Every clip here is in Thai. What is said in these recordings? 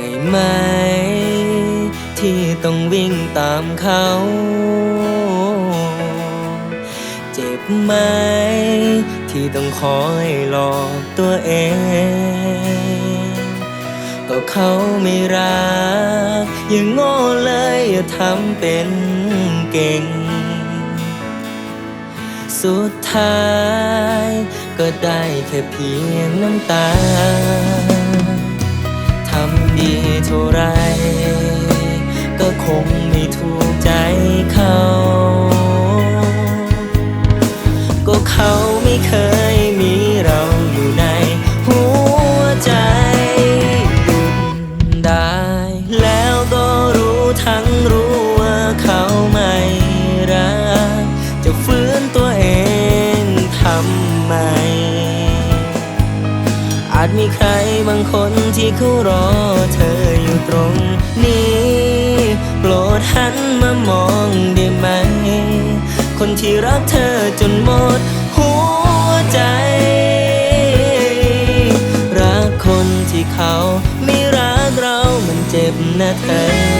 เหนื่อยไหม ที่ต้องวิ่งตามเขา เจ็บไหม ที่ต้องคอยหลอกตัวเอง ก็เขาไม่รัก อย่างโง่เลยอย่าทำเป็นเก่ง สุดท้าย ก็ได้แค่เพียงน้ำตา ทำดีเท่าไร ก็คงไม่ถูกใจเขา ก็เขาไม่เคยมีเราอยู่ในหัวใจหยุดได้แล้วก็รู้ทั้งรู้ว่าเขาไม่รัก จะฟื้นตัวเองทำไม อาจมีใครบางคนที่เขารอเธออยู่ตรงนี้ โปรดหันมามองได้ไหม คนที่รักเธอจนหมดหัวใจ รักคนที่เขาไม่รักเรามันเจ็บนะเธอ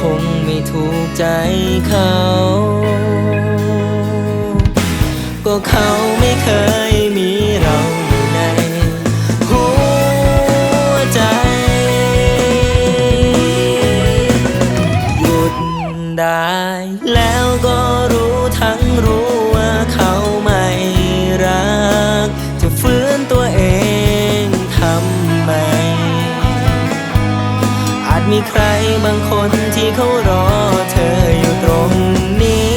คงไม่ถูกใจเขา ก็เขาไม่เคยมีเราอยู่ในหัวใจ หยุดได้แล้วก็รู้ทั้งรู้ว่าเขาไม่รัก จะฟื้นตัวเองทำไม อาจมีใครบางคน เขารอเธออยู่ตรงนี้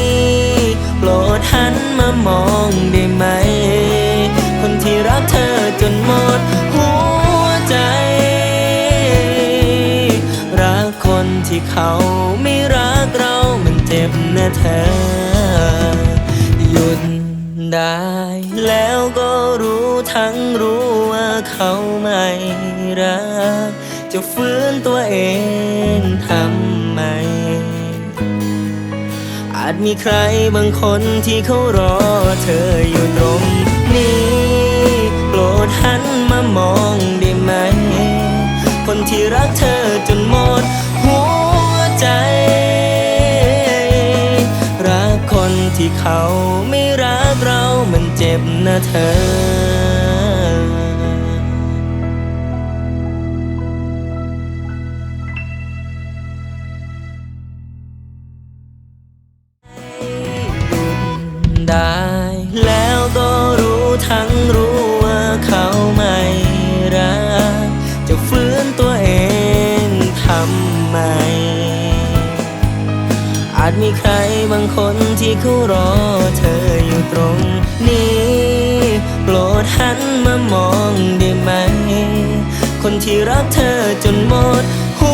โปรดหันมามองได้ไหม คนที่รักเธอจนหมดหัวใจ รักคนที่เขาไม่รักเรามันเจ็บนะเธอ หยุดได้แล้วก็รู้ทั้งรู้ว่าเขาไม่รักจะฟื้นตัวเองทำ จมีใครบางคนที่เขารอเธออยู่ตรงนี้ โปรดหันมามองได้ไหม คนที่รักเธอจนหมดหัวใจ รักคนที่เขาไม่รักเรามันเจ็บนะเธอ จมีใครบางคนที่เขารอเธออยู่ตรงนี้ โปรดหันมามองได้ไหม คนที่รักเธอจนหมดหั